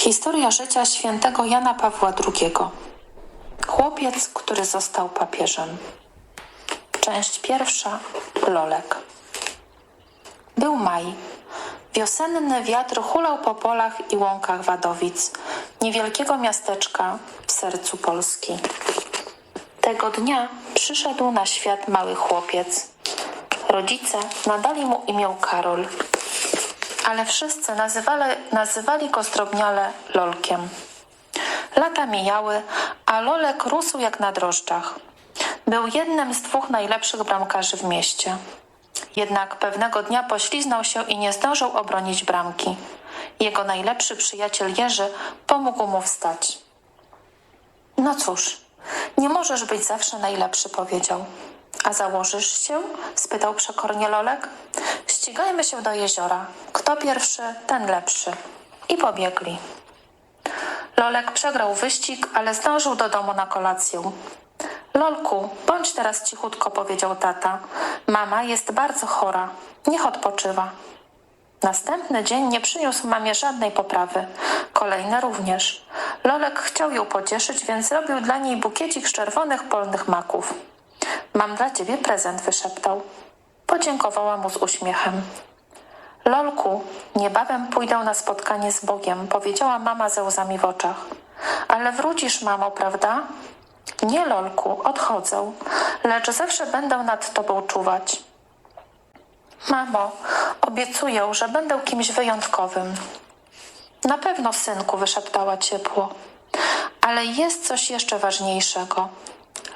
Historia życia świętego Jana Pawła II. Chłopiec, który został papieżem. Część pierwsza. Lolek. Był maj. Wiosenny wiatr hulał po polach i łąkach Wadowic, niewielkiego miasteczka w sercu Polski. Tego dnia przyszedł na świat mały chłopiec. Rodzice nadali mu imię Karol, ale wszyscy nazywali, nazywali go zdrobniale Lolkiem. Lata mijały, a Lolek rósł jak na drożdżach. Był jednym z dwóch najlepszych bramkarzy w mieście. Jednak pewnego dnia pośliznął się i nie zdążył obronić bramki. Jego najlepszy przyjaciel Jerzy pomógł mu wstać. No cóż, nie możesz być zawsze najlepszy, powiedział. A założysz się? spytał przekornie Lolek. Ścigajmy się do jeziora. Kto pierwszy, ten lepszy. I pobiegli. Lolek przegrał wyścig, ale zdążył do domu na kolację. Lolku, bądź teraz cichutko, powiedział tata. Mama jest bardzo chora. Niech odpoczywa. Następny dzień nie przyniósł mamie żadnej poprawy. Kolejny również. Lolek chciał ją pocieszyć, więc zrobił dla niej bukiecik z czerwonych polnych maków. Mam dla ciebie prezent, wyszeptał. Podziękowała mu z uśmiechem. Lolku, niebawem pójdę na spotkanie z Bogiem, powiedziała mama ze łzami w oczach. Ale wrócisz, mamo, prawda? Nie, Lolku, odchodzę, lecz zawsze będę nad tobą czuwać. Mamo, obiecuję, że będę kimś wyjątkowym. Na pewno, synku, wyszeptała ciepło. Ale jest coś jeszcze ważniejszego.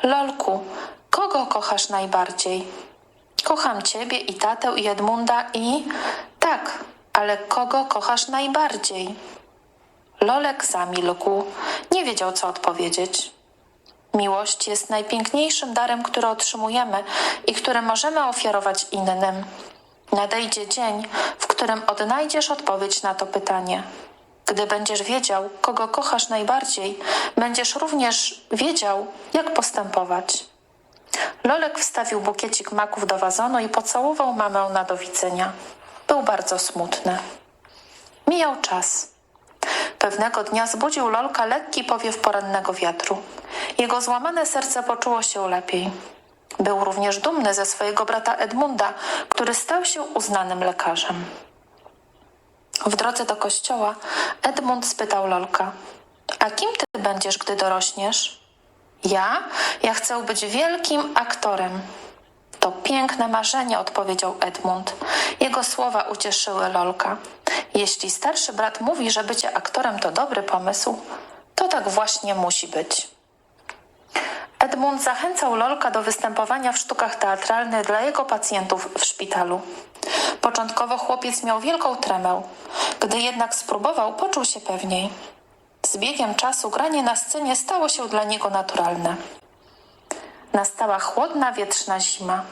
Lolku, kogo kochasz najbardziej? Kocham ciebie i tatę i Edmunda i... Tak, ale kogo kochasz najbardziej? Lolek zamilkł. Nie wiedział, co odpowiedzieć. Miłość jest najpiękniejszym darem, który otrzymujemy i który możemy ofiarować innym. Nadejdzie dzień, w którym odnajdziesz odpowiedź na to pytanie. Gdy będziesz wiedział, kogo kochasz najbardziej, będziesz również wiedział, jak postępować. Lolek wstawił bukiecik maków do wazonu i pocałował mamę na do widzenia. Był bardzo smutny. Mijał czas. Pewnego dnia zbudził Lolka lekki powiew porannego wiatru. Jego złamane serce poczuło się lepiej. Był również dumny ze swojego brata Edmunda, który stał się uznanym lekarzem. W drodze do kościoła Edmund spytał Lolka: A kim ty będziesz, gdy dorośniesz? Ja? Ja chcę być wielkim aktorem. To piękne marzenie, odpowiedział Edmund. Jego słowa ucieszyły Lolka. Jeśli starszy brat mówi, że bycie aktorem to dobry pomysł, to tak właśnie musi być. Edmund zachęcał Lolka do występowania w sztukach teatralnych dla jego pacjentów w szpitalu. Początkowo chłopiec miał wielką tremę. Gdy jednak spróbował, poczuł się pewniej. Z biegiem czasu granie na scenie stało się dla niego naturalne. Nastała chłodna, wietrzna zima.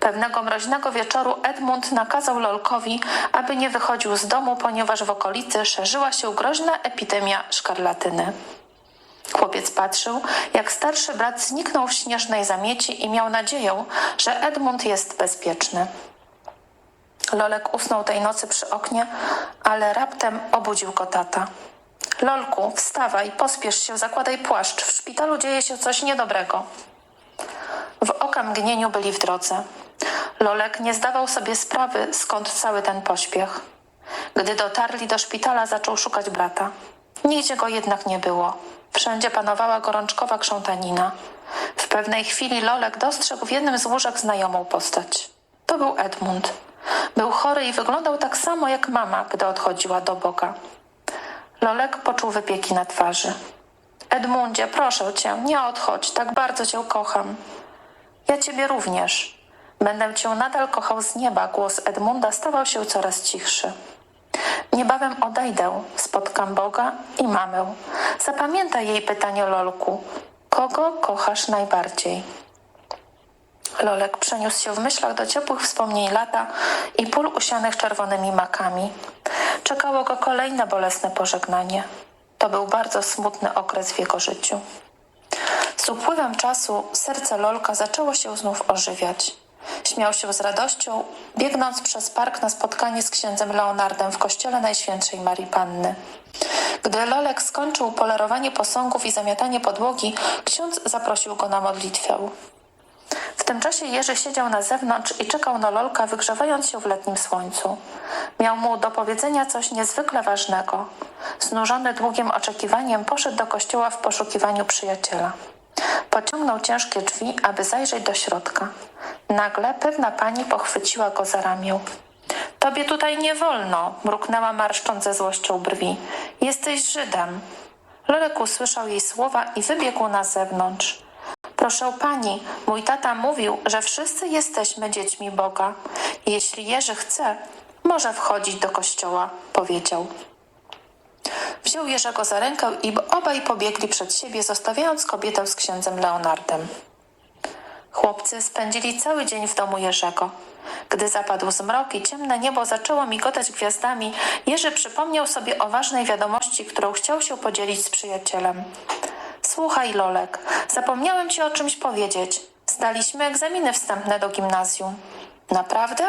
Pewnego mroźnego wieczoru Edmund nakazał Lolkowi, aby nie wychodził z domu, ponieważ w okolicy szerzyła się groźna epidemia szkarlatyny. Chłopiec patrzył, jak starszy brat zniknął w śnieżnej zamieci i miał nadzieję, że Edmund jest bezpieczny. Lolek usnął tej nocy przy oknie, ale raptem obudził go tata. Lolku, wstawaj, pospiesz się, zakładaj płaszcz. W szpitalu dzieje się coś niedobrego. W okamgnieniu byli w drodze. Lolek nie zdawał sobie sprawy, skąd cały ten pośpiech. Gdy dotarli do szpitala, zaczął szukać brata. Nigdzie go jednak nie było. Wszędzie panowała gorączkowa krzątanina. W pewnej chwili Lolek dostrzegł w jednym z łóżek znajomą postać. To był Edmund. Był chory i wyglądał tak samo jak mama, gdy odchodziła do Boga. Lolek poczuł wypieki na twarzy. Edmundzie, proszę cię, nie odchodź, tak bardzo cię kocham. Ja ciebie również. Będę cię nadal kochał z nieba. Głos Edmunda stawał się coraz cichszy. Niebawem odejdę, spotkam Boga i mamę. Zapamiętaj jej pytanie Lolku. Kogo kochasz najbardziej? Lolek przeniósł się w myślach do ciepłych wspomnień lata i pól usianych czerwonymi makami. Czekało go kolejne bolesne pożegnanie. To był bardzo smutny okres w jego życiu. Z upływem czasu serce Lolka zaczęło się znów ożywiać. Śmiał się z radością, biegnąc przez park na spotkanie z księdzem Leonardem w kościele Najświętszej Marii Panny. Gdy Lolek skończył polerowanie posągów i zamiatanie podłogi, ksiądz zaprosił go na modlitwę. Tym czasie Jerzy siedział na zewnątrz i czekał na Lolka, wygrzewając się w letnim słońcu. Miał mu do powiedzenia coś niezwykle ważnego. Znużony długim oczekiwaniem, poszedł do kościoła w poszukiwaniu przyjaciela. Pociągnął ciężkie drzwi, aby zajrzeć do środka. Nagle pewna pani pochwyciła go za ramię. Tobie tutaj nie wolno, mruknęła marszcząc ze złością brwi. Jesteś Żydem. Lolek usłyszał jej słowa i wybiegł na zewnątrz. Proszę pani, mój tata mówił, że wszyscy jesteśmy dziećmi Boga. Jeśli Jerzy chce, może wchodzić do kościoła, powiedział. Wziął Jerzego za rękę i obaj pobiegli przed siebie, zostawiając kobietę z księdzem Leonardem. Chłopcy spędzili cały dzień w domu Jerzego. Gdy zapadł zmrok i ciemne niebo zaczęło migotać gwiazdami, Jerzy przypomniał sobie o ważnej wiadomości, którą chciał się podzielić z przyjacielem. Słuchaj, Lolek, zapomniałem ci o czymś powiedzieć. Zdaliśmy egzaminy wstępne do gimnazjum. Naprawdę?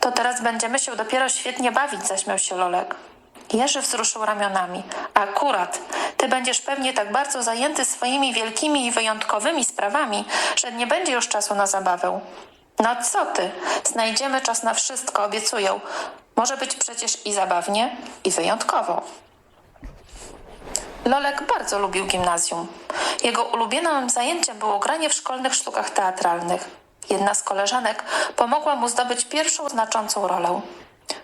To teraz będziemy się dopiero świetnie bawić, zaśmiał się Lolek. Jerzy wzruszył ramionami. Akurat, ty będziesz pewnie tak bardzo zajęty swoimi wielkimi i wyjątkowymi sprawami, że nie będzie już czasu na zabawę. No co ty? Znajdziemy czas na wszystko, obiecuję. Może być przecież i zabawnie, i wyjątkowo. Lolek bardzo lubił gimnazjum. Jego ulubionym zajęciem było granie w szkolnych sztukach teatralnych. Jedna z koleżanek pomogła mu zdobyć pierwszą znaczącą rolę.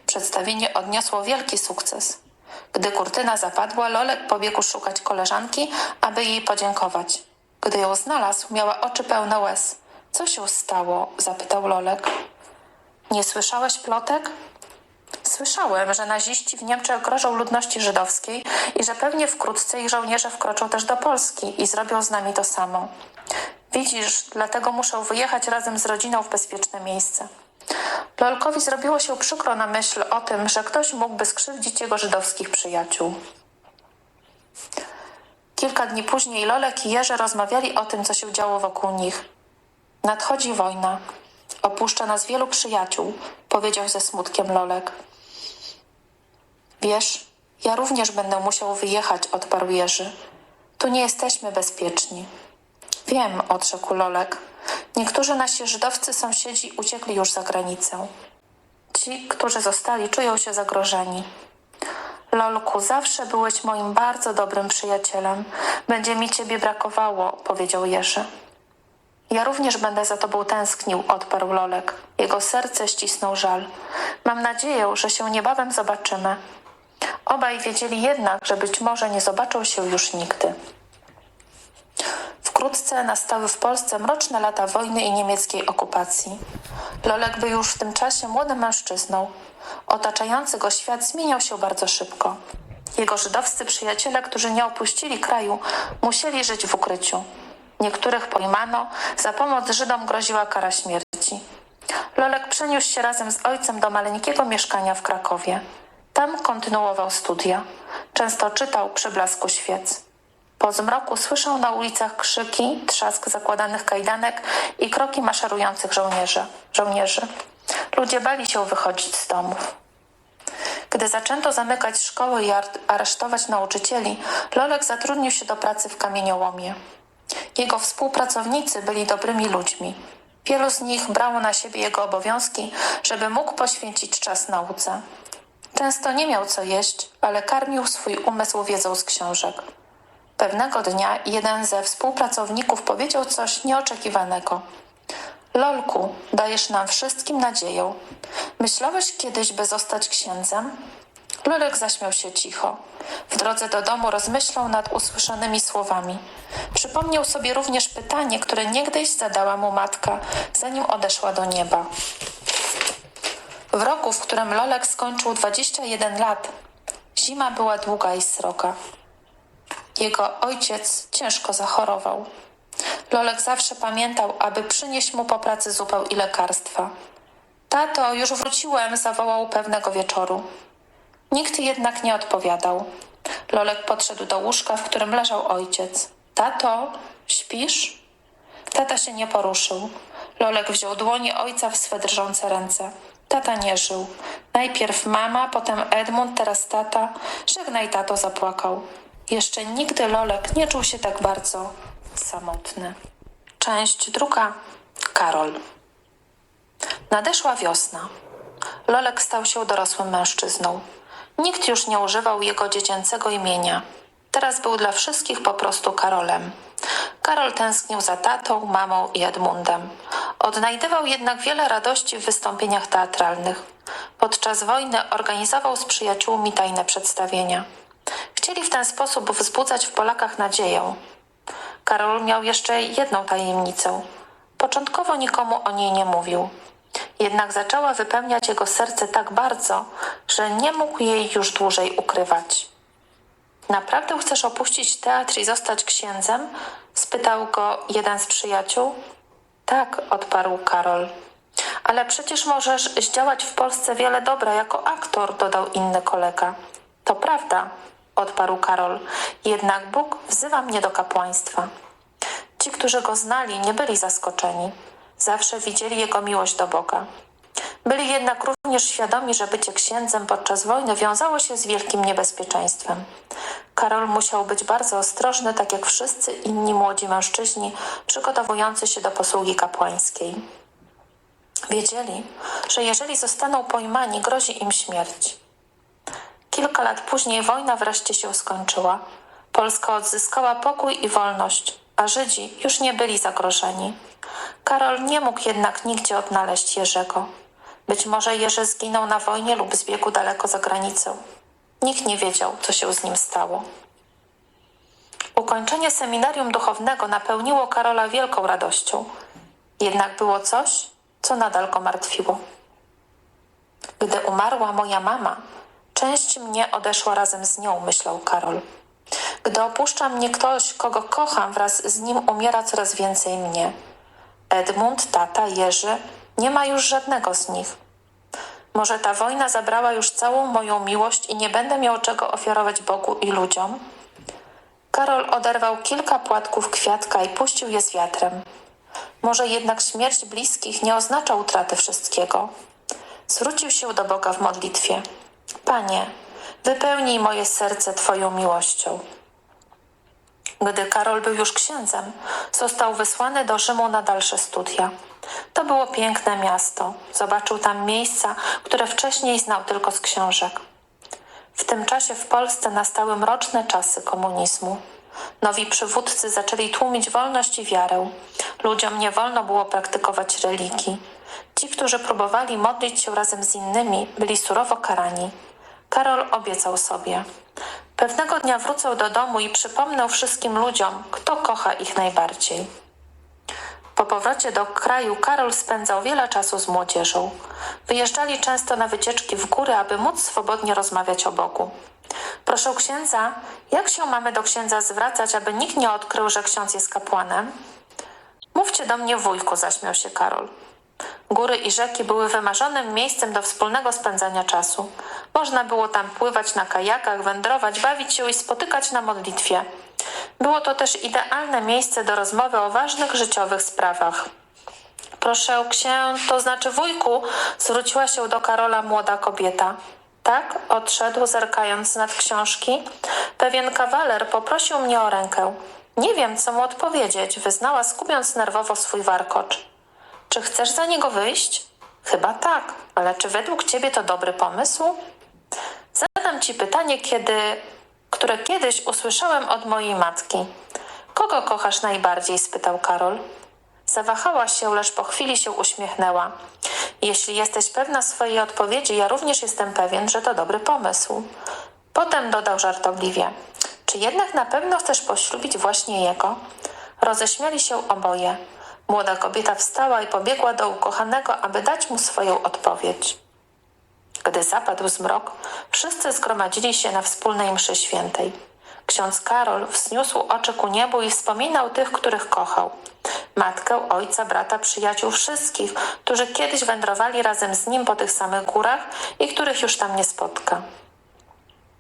Przedstawienie odniosło wielki sukces. Gdy kurtyna zapadła, Lolek pobiegł szukać koleżanki, aby jej podziękować. Gdy ją znalazł, miała oczy pełne łez. Co się stało? zapytał Lolek. Nie słyszałeś plotek? Słyszałem, że naziści w Niemczech grożą ludności żydowskiej i że pewnie wkrótce ich żołnierze wkroczą też do Polski i zrobią z nami to samo. Widzisz, dlatego muszę wyjechać razem z rodziną w bezpieczne miejsce. Lolkowi zrobiło się przykro na myśl o tym, że ktoś mógłby skrzywdzić jego żydowskich przyjaciół. Kilka dni później Lolek i Jerzy rozmawiali o tym, co się działo wokół nich. Nadchodzi wojna. Opuszcza nas wielu przyjaciół, powiedział ze smutkiem Lolek. Wiesz, ja również będę musiał wyjechać, odparł Jerzy. Tu nie jesteśmy bezpieczni. Wiem, odrzekł Lolek. Niektórzy nasi żydowscy sąsiedzi uciekli już za granicę. Ci, którzy zostali, czują się zagrożeni. Lolku, zawsze byłeś moim bardzo dobrym przyjacielem. Będzie mi ciebie brakowało, powiedział Jerzy. Ja również będę za tobą tęsknił, odparł Lolek. Jego serce ścisnął żal. Mam nadzieję, że się niebawem zobaczymy. Obaj wiedzieli jednak, że być może nie zobaczą się już nigdy. Wkrótce nastały w Polsce mroczne lata wojny i niemieckiej okupacji. Lolek był już w tym czasie młodym mężczyzną. Otaczający go świat zmieniał się bardzo szybko. Jego żydowscy przyjaciele, którzy nie opuścili kraju, musieli żyć w ukryciu. Niektórych pojmano, za pomoc Żydom groziła kara śmierci. Lolek przeniósł się razem z ojcem do maleńkiego mieszkania w Krakowie. Tam kontynuował studia. Często czytał przy blasku świec. Po zmroku słyszał na ulicach krzyki, trzask zakładanych kajdanek i kroki maszerujących żołnierzy. żołnierzy. Ludzie bali się wychodzić z domów. Gdy zaczęto zamykać szkoły i ar- aresztować nauczycieli, Lolek zatrudnił się do pracy w kamieniołomie. Jego współpracownicy byli dobrymi ludźmi. Wielu z nich brało na siebie jego obowiązki, żeby mógł poświęcić czas nauce. Często nie miał co jeść, ale karmił swój umysł wiedzą z książek. Pewnego dnia jeden ze współpracowników powiedział coś nieoczekiwanego. Lolku, dajesz nam wszystkim nadzieję. Myślałeś kiedyś, by zostać księdzem? Lolek zaśmiał się cicho. W drodze do domu rozmyślał nad usłyszanymi słowami. Przypomniał sobie również pytanie, które niegdyś zadała mu matka, zanim odeszła do nieba. W roku, w którym Lolek skończył 21 lat, zima była długa i sroga. Jego ojciec ciężko zachorował. Lolek zawsze pamiętał, aby przynieść mu po pracy zupę i lekarstwa. Tato, już wróciłem, zawołał pewnego wieczoru. Nikt jednak nie odpowiadał. Lolek podszedł do łóżka, w którym leżał ojciec. Tato, śpisz? Tata się nie poruszył. Lolek wziął dłonie ojca w swe drżące ręce. Tata nie żył. Najpierw mama, potem Edmund, teraz tata. Żegnaj, tato, zapłakał. Jeszcze nigdy Lolek nie czuł się tak bardzo samotny. Część druga. Karol. Nadeszła wiosna. Lolek stał się dorosłym mężczyzną. Nikt już nie używał jego dziecięcego imienia. Teraz był dla wszystkich po prostu Karolem. Karol tęsknił za tatą, mamą i Edmundem. Odnajdywał jednak wiele radości w wystąpieniach teatralnych. Podczas wojny organizował z przyjaciółmi tajne przedstawienia. Chcieli w ten sposób wzbudzać w Polakach nadzieję. Karol miał jeszcze jedną tajemnicę. Początkowo nikomu o niej nie mówił. Jednak zaczęła wypełniać jego serce tak bardzo, że nie mógł jej już dłużej ukrywać. Naprawdę chcesz opuścić teatr i zostać księdzem? spytał go jeden z przyjaciół. Tak, odparł Karol. Ale przecież możesz zdziałać w Polsce wiele dobra jako aktor, dodał inny kolega. To prawda, odparł Karol. Jednak Bóg wzywa mnie do kapłaństwa. Ci, którzy go znali, nie byli zaskoczeni. Zawsze widzieli jego miłość do Boga. Byli jednak również świadomi, że bycie księdzem podczas wojny wiązało się z wielkim niebezpieczeństwem. Karol musiał być bardzo ostrożny, tak jak wszyscy inni młodzi mężczyźni przygotowujący się do posługi kapłańskiej. Wiedzieli, że jeżeli zostaną pojmani, grozi im śmierć. Kilka lat później wojna wreszcie się skończyła. Polska odzyskała pokój i wolność, a Żydzi już nie byli zagrożeni. Karol nie mógł jednak nigdzie odnaleźć Jerzego. Być może Jerzy zginął na wojnie lub zbiegł daleko za granicę. Nikt nie wiedział, co się z nim stało. Ukończenie seminarium duchownego napełniło Karola wielką radością. Jednak było coś, co nadal go martwiło. Gdy umarła moja mama, część mnie odeszła razem z nią, myślał Karol. Gdy opuszcza mnie ktoś, kogo kocham, wraz z nim umiera coraz więcej mnie. Edmund, tata, Jerzy, nie ma już żadnego z nich. Może ta wojna zabrała już całą moją miłość i nie będę miał czego ofiarować Bogu i ludziom? Karol oderwał kilka płatków kwiatka i puścił je z wiatrem. Może jednak śmierć bliskich nie oznacza utraty wszystkiego. Zwrócił się do Boga w modlitwie. Panie, wypełnij moje serce Twoją miłością. Gdy Karol był już księdzem, został wysłany do Rzymu na dalsze studia. To było piękne miasto. Zobaczył tam miejsca, które wcześniej znał tylko z książek. W tym czasie w Polsce nastały mroczne czasy komunizmu. Nowi przywódcy zaczęli tłumić wolność i wiarę. Ludziom nie wolno było praktykować religii. Ci, którzy próbowali modlić się razem z innymi, byli surowo karani. Karol obiecał sobie. Pewnego dnia wrócę do domu i przypomnę wszystkim ludziom, kto kocha ich najbardziej. Po powrocie do kraju Karol spędzał wiele czasu z młodzieżą. Wyjeżdżali często na wycieczki w góry, aby móc swobodnie rozmawiać o Bogu. Proszę księdza, jak się mamy do księdza zwracać, aby nikt nie odkrył, że ksiądz jest kapłanem? Mówcie do mnie wujku, zaśmiał się Karol. Góry i rzeki były wymarzonym miejscem do wspólnego spędzania czasu. Można było tam pływać na kajakach, wędrować, bawić się i spotykać na modlitwie. Było to też idealne miejsce do rozmowy o ważnych życiowych sprawach. Proszę księć, to znaczy wujku, zwróciła się do Karola młoda kobieta. Tak, odszedł, zerkając nad książki. Pewien kawaler poprosił mnie o rękę. Nie wiem, co mu odpowiedzieć, wyznała, skupiąc nerwowo swój warkocz. Czy chcesz za niego wyjść? Chyba tak, ale czy według ciebie to dobry pomysł? Zadam ci pytanie, kiedy, które kiedyś usłyszałem od mojej matki. Kogo kochasz najbardziej? spytał Karol. Zawahała się, lecz po chwili się uśmiechnęła. Jeśli jesteś pewna swojej odpowiedzi, ja również jestem pewien, że to dobry pomysł. Potem dodał żartobliwie: Czy jednak na pewno chcesz poślubić właśnie jego? Roześmiali się oboje. Młoda kobieta wstała i pobiegła do ukochanego, aby dać mu swoją odpowiedź. Gdy zapadł zmrok, wszyscy zgromadzili się na wspólnej mszy świętej. Ksiądz Karol wzniósł oczy ku niebu i wspominał tych, których kochał. Matkę, ojca, brata, przyjaciół, wszystkich, którzy kiedyś wędrowali razem z nim po tych samych górach i których już tam nie spotka.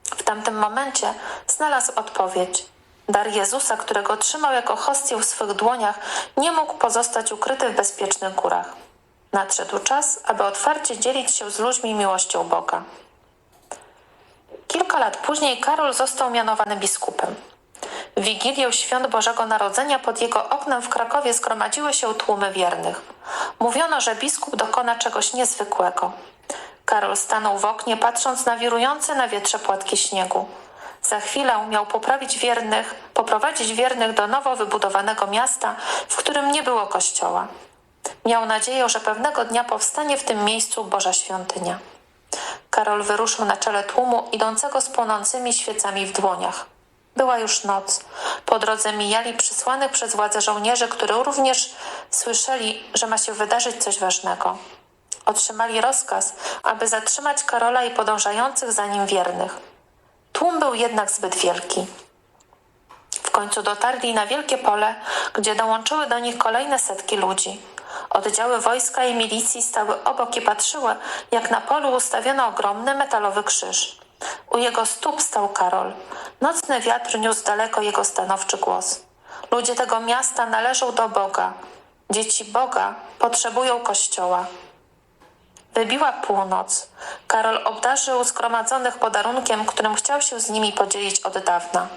W tamtym momencie znalazł odpowiedź. Dar Jezusa, którego trzymał jako hostię w swych dłoniach, nie mógł pozostać ukryty w bezpiecznych górach. Nadszedł czas, aby otwarcie dzielić się z ludźmi miłością Boga. Kilka lat później Karol został mianowany biskupem. W Wigilię Świąt Bożego Narodzenia pod jego oknem w Krakowie zgromadziły się tłumy wiernych. Mówiono, że biskup dokona czegoś niezwykłego. Karol stanął w oknie, patrząc na wirujące na wietrze płatki śniegu. Za chwilę miał poprawić wiernych, poprowadzić wiernych do nowo wybudowanego miasta, w którym nie było kościoła. Miał nadzieję, że pewnego dnia powstanie w tym miejscu Boża świątynia. Karol wyruszył na czele tłumu idącego z płonącymi świecami w dłoniach. Była już noc. Po drodze mijali przysłanych przez władze żołnierzy, którzy również słyszeli, że ma się wydarzyć coś ważnego. Otrzymali rozkaz, aby zatrzymać Karola i podążających za nim wiernych. Tłum był jednak zbyt wielki. W końcu dotarli na wielkie pole, gdzie dołączyły do nich kolejne setki ludzi. Oddziały wojska i milicji stały obok i patrzyły, jak na polu ustawiono ogromny metalowy krzyż. U jego stóp stał Karol. Nocny wiatr niósł daleko jego stanowczy głos. Ludzie tego miasta należą do Boga. Dzieci Boga potrzebują kościoła. Wybiła północ. Karol obdarzył zgromadzonych podarunkiem, którym chciał się z nimi podzielić od dawna.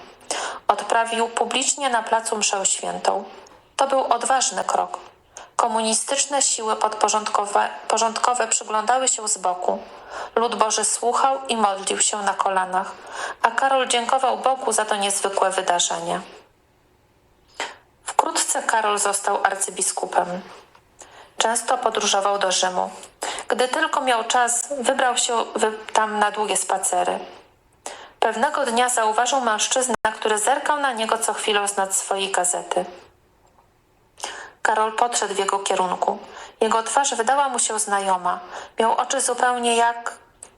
Odprawił publicznie na placu mszę świętą. To był odważny krok. Komunistyczne siły podporządkowe porządkowe przyglądały się z boku. Lud Boży słuchał i modlił się na kolanach, a Karol dziękował Bogu za to niezwykłe wydarzenie. Wkrótce Karol został arcybiskupem. Często podróżował do Rzymu. Gdy tylko miał czas, wybrał się tam na długie spacery. Pewnego dnia zauważył mężczyznę, który zerkał na niego co chwilę z nad swojej gazety. Karol podszedł w jego kierunku. Jego twarz wydała mu się znajoma. Miał oczy zupełnie jak...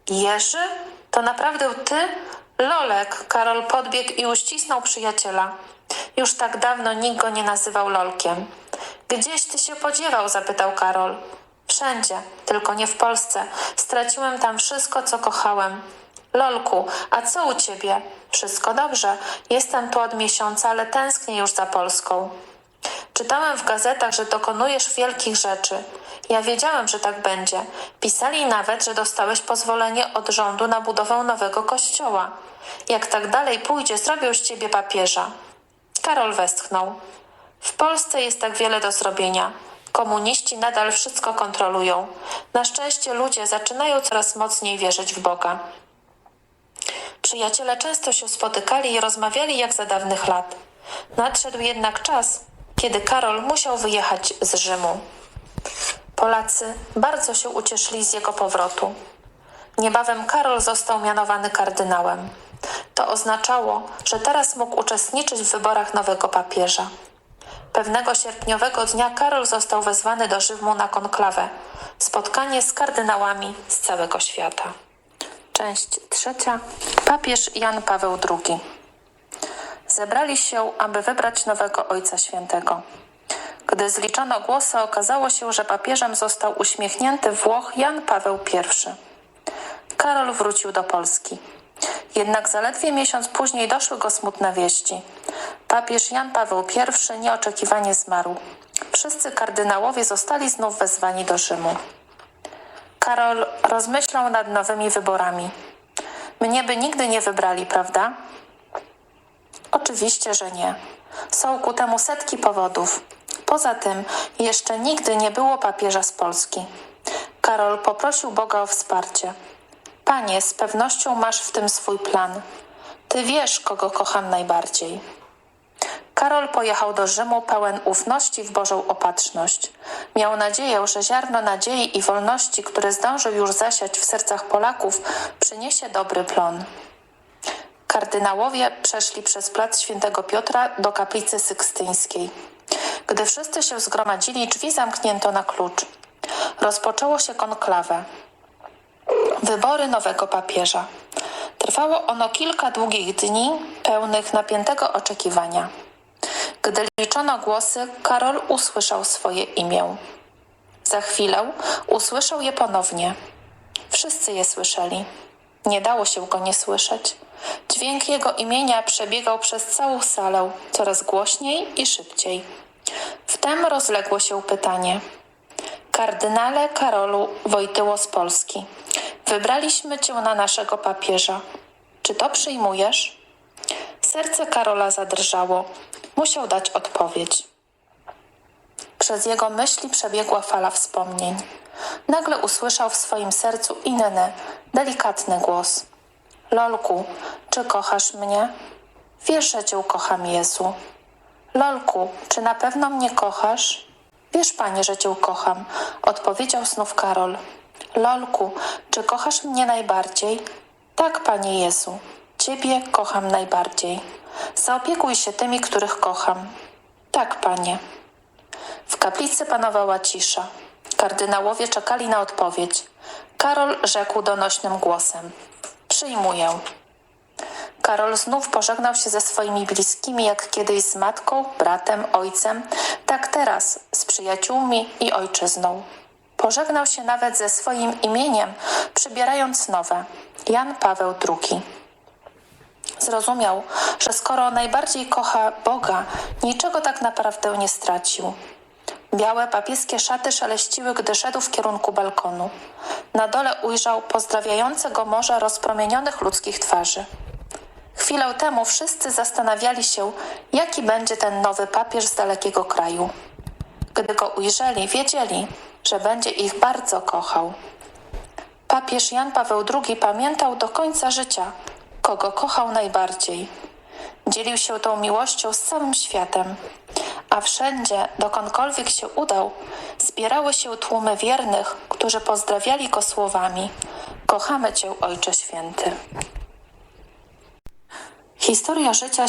Jerzy? To naprawdę ty? Lolek! Karol podbiegł i uścisnął przyjaciela. Już tak dawno nikt go nie nazywał Lolkiem. Gdzieś ty się podziewał? zapytał Karol. Wszędzie, tylko nie w Polsce. Straciłem tam wszystko, co kochałem. Lolku, a co u ciebie? Wszystko dobrze. Jestem tu od miesiąca, ale tęsknię już za Polską. Czytałem w gazetach, że dokonujesz wielkich rzeczy. Ja wiedziałem, że tak będzie. Pisali nawet, że dostałeś pozwolenie od rządu na budowę nowego kościoła. Jak tak dalej pójdzie, zrobią z ciebie papieża. Karol westchnął. W Polsce jest tak wiele do zrobienia. Komuniści nadal wszystko kontrolują. Na szczęście ludzie zaczynają coraz mocniej wierzyć w Boga. Przyjaciele często się spotykali i rozmawiali jak za dawnych lat. Nadszedł jednak czas, kiedy Karol musiał wyjechać z Rzymu. Polacy bardzo się ucieszyli z jego powrotu. Niebawem Karol został mianowany kardynałem. To oznaczało, że teraz mógł uczestniczyć w wyborach nowego papieża. Pewnego sierpniowego dnia Karol został wezwany do Rzymu na konklawę spotkanie z kardynałami z całego świata. Część trzecia. Papież Jan Paweł II. Zebrali się, aby wybrać nowego Ojca Świętego. Gdy zliczono głosy, okazało się, że papieżem został uśmiechnięty Włoch Jan Paweł I. Karol wrócił do Polski. Jednak zaledwie miesiąc później doszły go smutne wieści. Papież Jan Paweł I nieoczekiwanie zmarł. Wszyscy kardynałowie zostali znów wezwani do Rzymu. Karol rozmyślał nad nowymi wyborami. Mnie by nigdy nie wybrali, prawda? Oczywiście, że nie. Są ku temu setki powodów. Poza tym, jeszcze nigdy nie było papieża z Polski. Karol poprosił Boga o wsparcie. Panie, z pewnością masz w tym swój plan. Ty wiesz, kogo kocham najbardziej. Karol pojechał do Rzymu pełen ufności w Bożą opatrzność. Miał nadzieję, że ziarno nadziei i wolności, które zdążył już zasiać w sercach Polaków, przyniesie dobry plon. Kardynałowie przeszli przez plac Świętego Piotra do kaplicy sykstyńskiej. Gdy wszyscy się zgromadzili, drzwi zamknięto na klucz. Rozpoczęło się konklawę. Wybory nowego papieża. Trwało ono kilka długich dni, pełnych napiętego oczekiwania. Gdy liczono głosy, Karol usłyszał swoje imię. Za chwilę usłyszał je ponownie. Wszyscy je słyszeli. Nie dało się go nie słyszeć. Dźwięk jego imienia przebiegał przez całą salę, coraz głośniej i szybciej. Wtem rozległo się pytanie: Kardynale Karolu Wojtyło z Polski, wybraliśmy cię na naszego papieża. Czy to przyjmujesz? Serce Karola zadrżało. Musiał dać odpowiedź. Przez jego myśli przebiegła fala wspomnień. Nagle usłyszał w swoim sercu inny, delikatny głos. Lolku, czy kochasz mnie? Wiesz, że cię kocham, Jezu. Lolku, czy na pewno mnie kochasz? Wiesz, panie, że cię kocham, odpowiedział znów Karol. Lolku, czy kochasz mnie najbardziej? Tak, panie Jezu, ciebie kocham najbardziej. Zaopiekuj się tymi, których kocham. Tak, panie. W kaplicy panowała cisza. Kardynałowie czekali na odpowiedź. Karol rzekł donośnym głosem: Przyjmuję. Karol znów pożegnał się ze swoimi bliskimi, jak kiedyś z matką, bratem, ojcem, tak teraz z przyjaciółmi i ojczyzną. Pożegnał się nawet ze swoim imieniem, przybierając nowe Jan Paweł II. Zrozumiał, że skoro najbardziej kocha Boga, niczego tak naprawdę nie stracił. Białe papieskie szaty szeleściły, gdy szedł w kierunku balkonu. Na dole ujrzał pozdrawiające go morze rozpromienionych ludzkich twarzy. Chwilę temu wszyscy zastanawiali się, jaki będzie ten nowy papież z dalekiego kraju. Gdy go ujrzeli, wiedzieli, że będzie ich bardzo kochał. Papież Jan Paweł II pamiętał do końca życia, kogo kochał najbardziej. Dzielił się tą miłością z całym światem, a wszędzie, dokądkolwiek się udał, zbierały się tłumy wiernych, którzy pozdrawiali go słowami: Kochamy Cię, Ojcze Święty. Historia życia